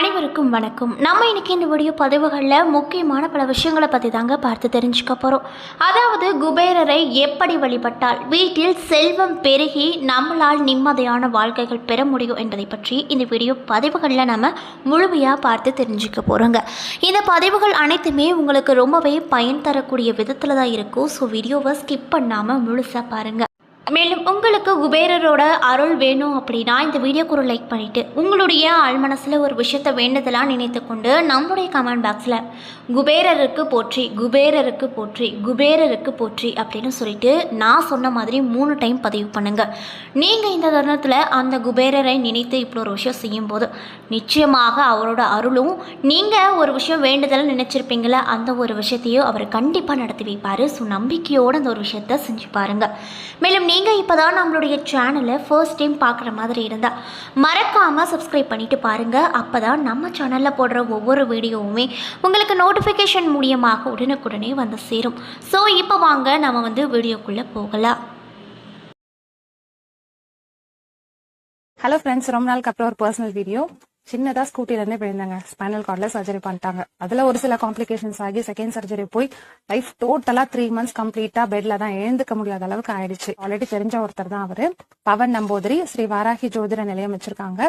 அனைவருக்கும் வணக்கம். நம்ம இன்னைக்கு இந்த வீடியோ பதிவுகளில் முக்கியமான பல விஷயங்களை பற்றி தாங்க பார்த்து தெரிஞ்சுக்க போகிறோம் அதாவது குபேரரை எப்படி வழிபட்டால் வீட்டில் செல்வம் பெருகி நம்மளால் நிம்மதியான வாழ்க்கைகள் பெற முடியும் என்பதை பற்றி இந்த வீடியோ பதிவுகளில் நம்ம முழுமையாக பார்த்து தெரிஞ்சுக்க போகிறோங்க இந்த பதிவுகள் அனைத்துமே உங்களுக்கு ரொம்பவே பயன் தரக்கூடிய விதத்தில் தான் இருக்கும். ஸோ வீடியோவை ஸ்கிப் பண்ணாமல் முழுசாக பாருங்கள் மேலும் உங்களுக்கு குபேரரோட அருள் வேணும் அப்படின்னா இந்த வீடியோக்கு ஒரு லைக் பண்ணிவிட்டு உங்களுடைய ஆழ்மனசில் ஒரு விஷயத்தை வேண்டுதலாக நினைத்து கொண்டு நம்முடைய கமெண்ட் பாக்ஸில் குபேரருக்கு போற்றி குபேரருக்கு போற்றி குபேரருக்கு போற்றி அப்படின்னு சொல்லிட்டு நான் சொன்ன மாதிரி மூணு டைம் பதிவு பண்ணுங்கள் நீங்கள் இந்த தருணத்தில் அந்த குபேரரை நினைத்து இப்படி ஒரு விஷயம் செய்யும்போது நிச்சயமாக அவரோட அருளும் நீங்கள் ஒரு விஷயம் வேண்டுதல் நினச்சிருப்பீங்களே அந்த ஒரு விஷயத்தையும் அவர் கண்டிப்பாக நடத்தி வைப்பார். ஸோ நம்பிக்கையோடு அந்த ஒரு விஷயத்த செஞ்சு பாருங்கள் மேலும் நீங்கள் நீங்கள் இப்போ தான் நம்மளுடைய சேனலை ஃபர்ஸ்ட் டைம் பார்க்குற மாதிரி இருந்தால் மறக்காமல் சப்ஸ்கிரைப் பண்ணிட்டு பாருங்கள் அப்போ தான் நம்ம சேனலில் போடுற ஒவ்வொரு வீடியோவுமே உங்களுக்கு நோட்டிஃபிகேஷன் மூலியமாக உடனுக்குடனே வந்து சேரும். ஸோ இப்போ வாங்க நம்ம வந்து வீடியோக்குள்ளே போகலாம். ஹலோ ஃப்ரெண்ட்ஸ் ரொம்ப நாளுக்கு அப்புறம் ஒரு பர்சனல் வீடியோ சின்னதா ஸ்கூட்டில இருந்தே விழுந்தாங்க. ஸ்பைனல் கார்ட்ல சர்ஜரி பண்ணிட்டாங்க. அதுல ஒரு சில காம்ப்ளிகேஷன்ஸ் ஆகி செகண்ட் சர்ஜரி போய் லைஃப் டோட்டலா த்ரீ மந்த்ஸ் கம்ப்ளீட்டா பெட்ல தான் எழுந்துக்க முடியாத அளவுக்கு ஆயிடுச்சு. ஆல்ரெடி தெரிஞ்ச ஒருத்தர் தான் அவரு. பவன் நம்பூதிரி ஸ்ரீ வாராகி ஜோதிட நிலையம் வச்சிருக்காங்க.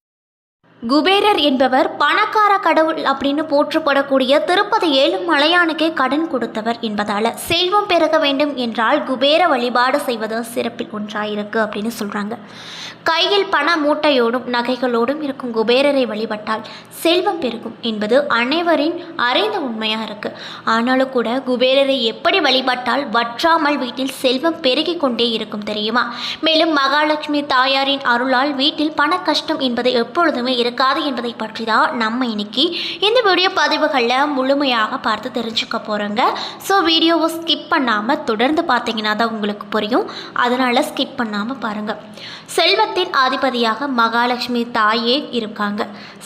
குபேரர் என்பவர் பணக்கார கடவுள் அப்படின்னு போற்றப்படக்கூடிய திருப்பதி ஏழுமலையானுக்கே கடன் கொடுத்தவர் என்பதால் செல்வம் பெருக வேண்டும் என்றால் குபேர வழிபாடு செய்வது சிறப்பில் ஒன்றாயிருக்கு அப்படின்னு சொல்கிறாங்க கையில் பண மூட்டையோடும் நகைகளோடும் இருக்கும் குபேரரை வழிபட்டால் செல்வம் பெருகும் என்பது அனைவரின் அறிந்த உண்மையாக இருக்குது ஆனாலும் கூட குபேரரை எப்படி வழிபட்டால் வற்றாமல் வீட்டில் செல்வம் பெருகி கொண்டே இருக்கும் தெரியுமா? மேலும் மகாலட்சுமி தாயாரின் அருளால் வீட்டில் பண கஷ்டம் என்பது எப்பொழுதுமே இருக்காது என்பதை பற்றி தான் நம்ம இன்னைக்கு இந்த வீடியோ பதிவுகளில் முழுமையாக பார்த்து தெரிஞ்சுக்க போகிறோங்க ஸோ வீடியோவை ஸ்கிப் பண்ணாமல் தொடர்ந்து பார்த்தீங்கன்னா தான் உங்களுக்கு புரியும். அதனால் ஸ்கிப் பண்ணாமல் பாருங்கள் செல்வத்தின் அதிபதியாக மகாலட்சுமி தாயே இருக்காங்க.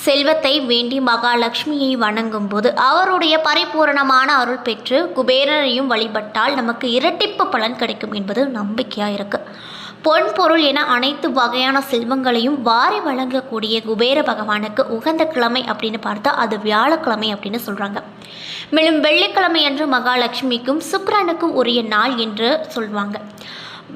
செல்வத்தை வேண்டி மகாலட்சுமியை வணங்கும் போது அவருடைய பரிபூரணமான அருள் பெற்று குபேரனையும் வழிபட்டால் நமக்கு இரட்டிப்பு பலன் கிடைக்கும் என்பது நம்பிக்கையாக இருக்குது பொன் பொருள் என அனைத்து வகையான செல்வங்களையும் வாரி வழங்கக்கூடிய குபேர பகவானுக்கு உகந்த கிழமை அப்படின்னு பார்த்தா அது வியாழக்கிழமை அப்படின்னு சொல்கிறாங்க மேலும் வெள்ளிக்கிழமை அன்று மகாலட்சுமிக்கும் சுக்கிரனுக்கும் உரிய நாள் என்று சொல்லுவாங்க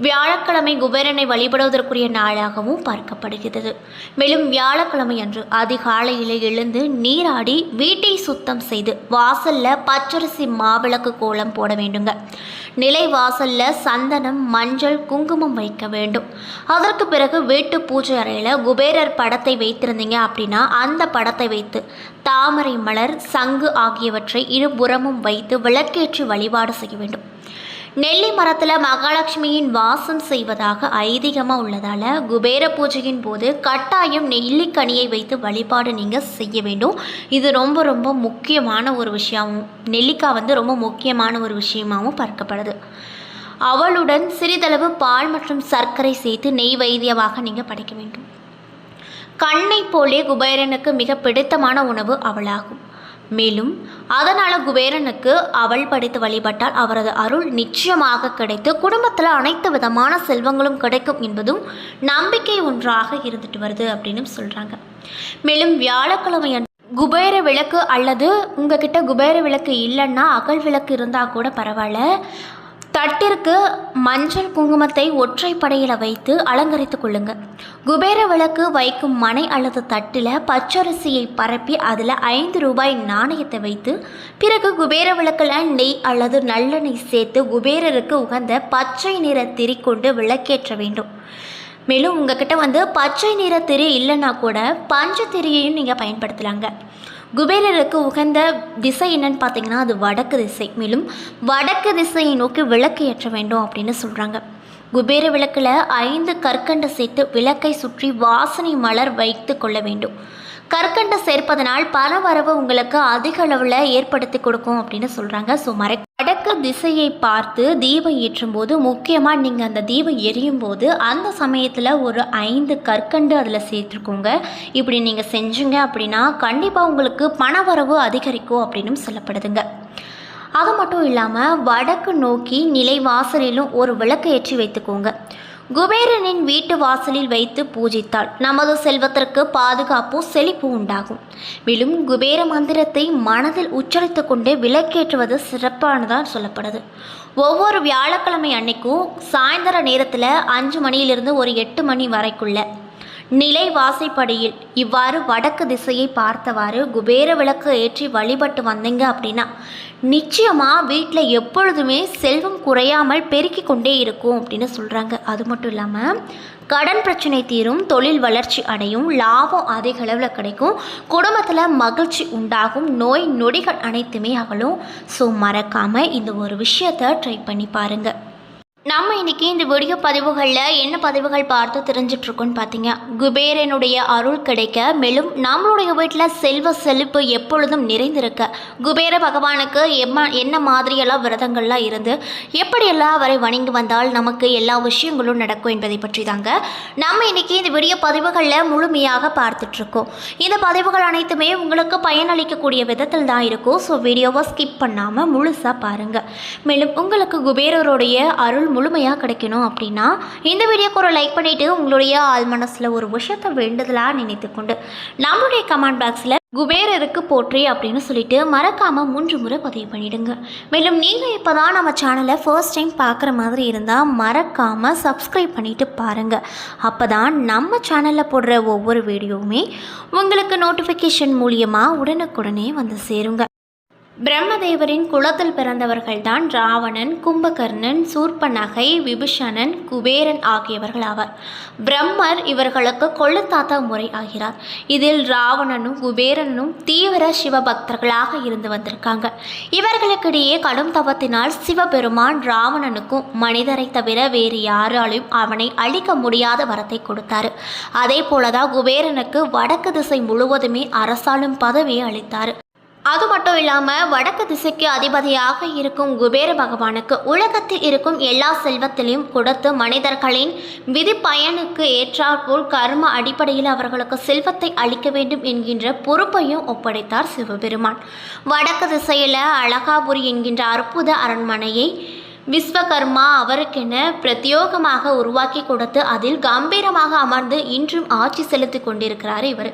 வியாழக்கிழமை குபேரனை வழிபடுவதற்குரிய நாளாகவும் பார்க்கப்படுகிறது. மேலும் வியாழக்கிழமை அன்று அதிகாலையில் எழுந்து நீராடி வீட்டை சுத்தம் செய்து வாசல்ல பச்சரிசி மாவிளக்கு கோலம் போட வேண்டுங்க. நிலை வாசல்ல சந்தனம் மஞ்சள் குங்குமம் வைக்க வேண்டும். அதற்கு பிறகு வீட்டு பூஜை அறையில் குபேரர் படத்தை வைத்திருந்தீங்க அப்படின்னா அந்த படத்தை வைத்து தாமரை மலர் சங்கு ஆகியவற்றை இருபுறமும் வைத்து விளக்கேற்றி வழிபாடு செய்ய வேண்டும். நெல்லி மரத்தில் மகாலட்சுமியின் வாசம் செய்வதாக ஐதீகமாக உள்ளதால் குபேர பூஜையின் போது கட்டாயம் நெல்லிக்கனியை வைத்து வழிபாடு நீங்கள் செய்ய வேண்டும். இது ரொம்ப ரொம்ப முக்கியமான ஒரு விஷயமும் நெல்லிக்காய் வந்து ரொம்ப முக்கியமான ஒரு விஷயமாகவும் பார்க்கப்படுது. அவளுடன் சிறிதளவு பால் மற்றும் சர்க்கரை சேர்த்து நெய் வைத்தியமாக நீங்கள் படைக்க வேண்டும். கண்ணை போலே குபேரனுக்கு மிக பிடித்தமான உணவு அவளாகும். மேலும் அதனால் குபேரனுக்கு அவள் படித்து வழிபட்டால் அவரது அருள் நிச்சயமாக கிடைத்து குடும்பத்தில் அனைத்து விதமான செல்வங்களும் கிடைக்கும் என்பதும் நம்பிக்கை ஒன்றாக இருந்துட்டு வருது அப்படின்னு சொல்கிறாங்க மேலும் வியாழக்கிழமை குபேர விளக்கு அல்லது உங்ககிட்ட குபேர விளக்கு இல்லைன்னா அகல் விளக்கு இருந்தால் கூட பரவாயில்ல. தட்டிற்கு மஞ்சள் குங்குமத்தை ஒற்றை படையில் வைத்து அலங்கரித்து கொள்ளுங்க. குபேர விளக்கு வைக்கும் மனை அல்லது தட்டில் பச்சரிசியை பரப்பி அதில் ஐந்து ரூபாய் நாணயத்தை வைத்து பிறகு குபேர விளக்கில் நெய் அல்லது நல்லெண்ணெய் சேர்த்து குபேரருக்கு உகந்த பச்சை நிற திரி கொண்டு விளக்கேற்ற வேண்டும். மேலும் உங்ககிட்ட வந்து பச்சை நிற திரி இல்லைன்னா கூட பஞ்ச திரியையும் நீங்கள் பயன்படுத்தலாங்க. குபேரருக்கு உகந்த திசை என்னன்னு பார்த்தீங்கன்னா அது வடக்கு திசை. மேலும் வடக்கு திசையை நோக்கி விளக்கு ஏற்ற வேண்டும் அப்படின்னு சொல்கிறாங்க குபேர விளக்கில் ஐந்து கற்கண்டு சேர்த்து விளக்கை சுற்றி வாசனை மலர் வைத்து கொள்ள வேண்டும். கற்கண்டை சேர்ப்பதனால் பணவரவு உங்களுக்கு அதிக அளவில் ஏற்படுத்தி கொடுக்கும் அப்படின்னு சொல்கிறாங்க ஸோ மறை வடக்கு திசையை பார்த்து தீபம் ஏற்றும் போது முக்கியமாக நீங்கள் அந்த தீபம் எரியும் போது அந்த சமயத்தில் ஒரு ஐந்து கற்கண்டு அதில் சேர்த்துருக்கோங்க. இப்படி நீங்கள் செஞ்சீங்க அப்படின்னா கண்டிப்பாக உங்களுக்கு பணவரவு அதிகரிக்கும் அப்படின்னு சொல்லப்படுதுங்க. அது மட்டும் இல்லாமல் வடக்கு நோக்கி நிலை வாசலிலும் ஒரு விளக்கு ஏற்றி வைத்துக்கோங்க. குபேரனின் வீட்டு வாசலில் வைத்து பூஜித்தால் நமது செல்வத்திற்கு பாதுகாப்பு செழிப்பு உண்டாகும். மேலும் குபேர மந்திரத்தை மனதில் உச்சரித்து கொண்டு விளக்கேற்றுவது சிறப்பானதாக சொல்லப்படுது. ஒவ்வொரு வியாழக்கிழமை அன்னைக்கும் சாயந்தர நேரத்தில் அஞ்சு மணியிலிருந்து ஒரு எட்டு மணி வரைக்குள்ள நிலை வாசைப்படியில் இவ்வாறு வடக்கு திசையை பார்த்தவாறு குபேர விளக்கு ஏற்றி வழிபட்டு வந்தீங்க அப்படின்னா நிச்சயமாக வீட்டில் எப்பொழுதுமே செல்வம் குறையாமல் பெருக்கி கொண்டே இருக்கும் அப்படின்னு சொல்கிறாங்க அது மட்டும் இல்லாமல் கடன் பிரச்சனை தீரும் தொழில் வளர்ச்சி அடையும் லாபம் அதிக அளவில் கிடைக்கும் குடும்பத்தில் மகிழ்ச்சி உண்டாகும் நோய் நொடிகள் அனைத்துமே அகலும். ஸோ மறக்காமல் இந்த ஒரு விஷயத்தை ட்ரை பண்ணி பாருங்கள் நம்ம இன்னைக்கு இந்த வீடியோ பதிவுகளில் என்ன பதிவுகள் பார்த்து தெரிஞ்சிட்ருக்கோன்னு பார்த்தீங்க குபேரனுடைய அருள் கிடைக்க மேலும் நம்மளுடைய வீட்டில் செல்வ செழிப்பு எப்பொழுதும் நிறைந்திருக்க குபேர பகவானுக்கு எம்மா என்ன மாதிரியெல்லாம் விரதங்கள்லாம் இருந்து எப்படியெல்லாம் அவரை வணங்கி வந்தால் நமக்கு எல்லா விஷயங்களும் நடக்கும் என்பதை பற்றி தாங்க நம்ம இன்னைக்கு இந்த வீடியோ பதிவுகளில் முழுமையாக பார்த்துட்ருக்கோம். இந்த பதிவுகள் அனைத்துமே உங்களுக்கு பயனளிக்கக்கூடிய விதத்தில் தான் இருக்கும். ஸோ வீடியோவை ஸ்கிப் பண்ணாமல் முழுசாக பாருங்கள் மேலும் உங்களுக்கு குபேரருடைய அருள் முழுமையாக கிடைக்கணும் அப்படின்னா இந்த வீடியோக்கு ஒரு லைக் பண்ணிவிட்டு உங்களுடைய ஆள் மனசில் ஒரு விஷயத்தை வேண்டுதலாக நினைத்துக்கொண்டு நம்மளுடைய கமெண்ட் பாக்ஸில் குபேரருக்கு போற்றி அப்படின்னு சொல்லிட்டு மறக்காமல் மூன்று முறை பதிவு பண்ணிடுங்க. மேலும் நீங்கள் இப்போ தான் நம்ம சேனலை ஃபர்ஸ்ட் டைம் பார்க்குற மாதிரி இருந்தால் மறக்காமல் சப்ஸ்கிரைப் பண்ணிவிட்டு பாருங்கள் அப்போ தான் நம்ம சேனலில் போடுற ஒவ்வொரு வீடியோவுமே உங்களுக்கு நோட்டிஃபிகேஷன் மூலியமாக உடனுக்குடனே வந்து சேருங்க. பிரம்மதேவரின் குலத்தில் பிறந்தவர்கள்தான் ராவணன் கும்பகர்ணன் சூர்பநகை விபீஷணன் குபேரன் ஆகியவர்கள் ஆவர். பிரம்மர் இவர்களுக்கு கொள்ளுத்தாத்தா முறை ஆகிறார். இதில் ராவணனும் குபேரனும் தீவிர சிவபக்தர்களாக இருந்து வந்திருக்காங்க. இவர்களுக்கிடையே கடும் தவத்தினால் சிவபெருமான் ராவணனுக்கும் மனிதரை தவிர வேறு யாராலும் அவனை அழிக்க முடியாத வரத்தை கொடுத்தாரு. அதே போலதான் குபேரனுக்கு வடக்கு திசை முழுவதுமே அரசாளும் பதவியை அளித்தார். அது மட்டும் இல்லாமல் வடக்கு திசைக்கு அதிபதியாக இருக்கும் குபேர பகவானுக்கு உலகத்தில் இருக்கும் எல்லா செல்வத்திலையும் கொடுத்து மனிதர்களின் விதி பயனுக்கு ஏற்றாற்போல் கர்ம அடிப்படையில் அவர்களுக்கு செல்வத்தை அளிக்க வேண்டும் என்கின்ற பொறுப்பையும் ஒப்படைத்தார் சிவபெருமான். வடக்கு திசையில் அழகாபுரி என்கின்ற அற்புத அரண்மனையை விஸ்வகர்மா அவருக்கென பிரத்யோகமாக உருவாக்கி கொடுத்து அதில் கம்பீரமாக அமர்ந்து இன்றும் ஆட்சி செலுத்தி கொண்டிருக்கிறார் இவர்.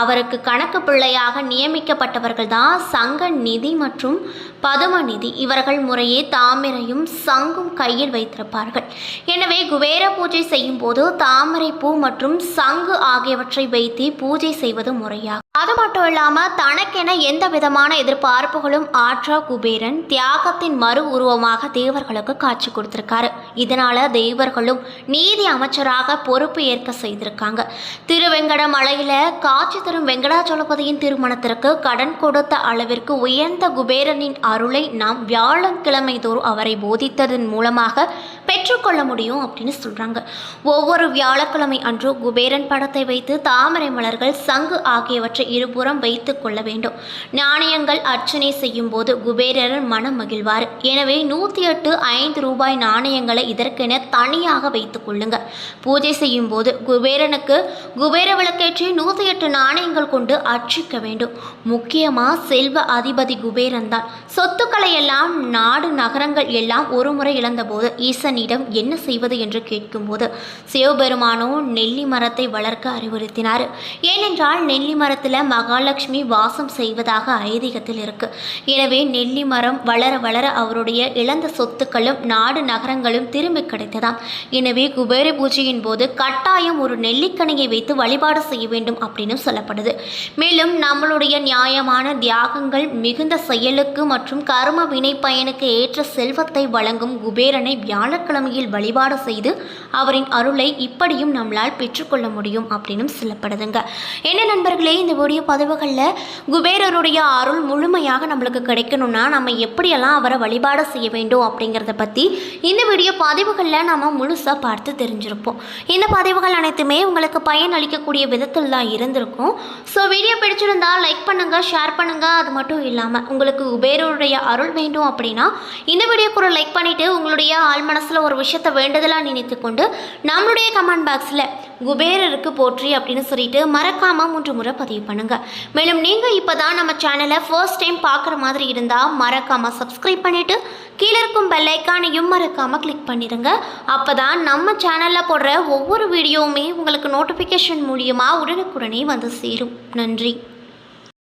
அவருக்கு கணக்கு பிள்ளையாக நியமிக்கப்பட்டவர்கள் தான் சங்க நிதி மற்றும் பதும நிதி. இவர்கள் முறையே தாமரையும் சங்கும் கையில் வைத்திருப்பார்கள். எனவே குபேர பூஜை செய்யும் போது தாமரை பூ மற்றும் சங்கு ஆகியவற்றை வைத்து பூஜை செய்வது முறையாகும். அது மட்டும் இல்லாமல் தனக்கென எந்த விதமான எதிர்பார்ப்புகளும் ஆற்றா குபேரன் தியாகத்தின் மறு உருவமாக தேவர்களுக்கு காட்சி கொடுத்திருக்காரு. இதனால தேவர்களும் நீதி அமைச்சராக பொறுப்பு ஏற்க செய்திருக்காங்க. திருவெங்கடமலையில காட்சி தரும் வெங்கடாச்சலபதியின் திருமணத்திற்கு கடன் கொடுத்த அளவிற்கு உயர்ந்த குபேரனின் அருளை நாம் வியாழக்கிழமை தோறும் அவரை போதித்ததன் மூலமாக பெற்றுக்கொள்ள முடியும் அப்படின்னு சொல்றாங்க. ஒவ்வொரு வியாழக்கிழமை அன்று குபேரன் படத்தை வைத்து தாமரை மலர்கள் சங்கு ஆகியவற்றை இருபுறம் வைத்து கொள்ள வேண்டும். நாணயங்கள் அர்ச்சனை செய்யும் போது குபேரர் மனம் மகிழ்வார். எனவே நூற்றி எட்டு ஐந்து ரூபாய் நாணயங்களை இதற்கென தனியாக வைத்துக் கொள்ளுங்க. பூஜை செய்யும் போது குபேரனுக்கு குபேர விளக்கேற்றி நூற்றி எட்டு நாணயங்கள் கொண்டு அர்ச்சிக்க வேண்டும். முக்கியமாக செல்வ அதிபதி குபேரன் தான். சொத்துக்களை எல்லாம் நாடு நகரங்கள் எல்லாம் ஒருமுறை இழந்தபோது ஈசனிடம் என்ன செய்வது என்று கேட்கும்போது சிவபெருமானோ நெல்லி மரத்தை வளர்க்க அறிவுறுத்தினார். ஏனென்றால் நெல்லி மரத்தில் மகாலட்சுமி வாசம் செய்வதாக ஐதீகத்தில் இருக்கு. எனவே நெல்லி மரம் வளர வளர அவருடைய இழந்த சொத்துக்களும் நாடு நகரங்களும் திரும்பி கிடைத்ததாம். எனவே குபேர பூஜையின் போது கட்டாயம் ஒரு நெல்லிக்கணையை வைத்து வழிபாடு செய்ய வேண்டும் அப்படின்னு சொல்லப்படுது. மேலும் நம்மளுடைய நியாயமான தியாகங்கள் மிகுந்த செயலுக்கு மற்றும் கர்ம வினை பயனுக்கு ஏற்ற செல்வத்தை வழங்கும் குபேரனை வியாழக்கிழமையில் வழிபாடு செய்து அவரின் அருளை இப்படியும் நம்மளால் பெற்றுக்கொள்ள முடியும் அப்படின்னு சொல்லப்படுதுங்க. என்ன நண்பர்களே இந்த வீடியோ பதிவுகளில் குபேரருடைய அருள் முழுமையாக நம்மளுக்கு கிடைக்கணும்னா நம்ம எப்படியெல்லாம் அவரை வழிபாடு செய்ய வேண்டும் அப்படிங்கிறத பற்றி இந்த வீடியோ பதிவுகளில் நம்ம முழுசாக பார்த்து தெரிஞ்சிருப்போம். இந்த பதிவுகள் அனைத்துமே உங்களுக்கு பயன் அளிக்கக்கூடிய விதத்தில் தான் இருந்திருக்கும். ஸோ வீடியோ பிடிச்சிருந்தால் லைக் பண்ணுங்கள் ஷேர் பண்ணுங்கள் அது மட்டும் இல்லாமல் உங்களுக்கு குபேரருடைய அருள் வேண்டும் அப்படின்னா இந்த வீடியோக்கு ஒரு லைக் பண்ணிவிட்டு உங்களுடைய ஆள் மனசில் ஒரு விஷயத்தை வேண்டுதலாக நினைத்து கொண்டு நம்மளுடைய கமெண்ட் பாக்ஸில் குபேரருக்கு போற்றி அப்படின்னு சொல்லிட்டு மறக்காமல் மூன்று முறை பதிவு பண்ணுங்கள் மேலும் நீங்கள் இப்போ தான் நம்ம சேனலை ஃபர்ஸ்ட் டைம் பார்க்குற மாதிரி இருந்தால் மறக்காமல் சப்ஸ்கிரைப் பண்ணிவிட்டு கீழே இருக்கும் பெல் ஐக்கானையும் மறக்காமல் கிளிக் பண்ணிடுங்க. அப்போ தான் நம்ம சேனலில் போடுற ஒவ்வொரு வீடியோவுமே உங்களுக்கு நோட்டிஃபிகேஷன் மூலியமாக உடனுக்குடனே வந்து சேரும். நன்றி.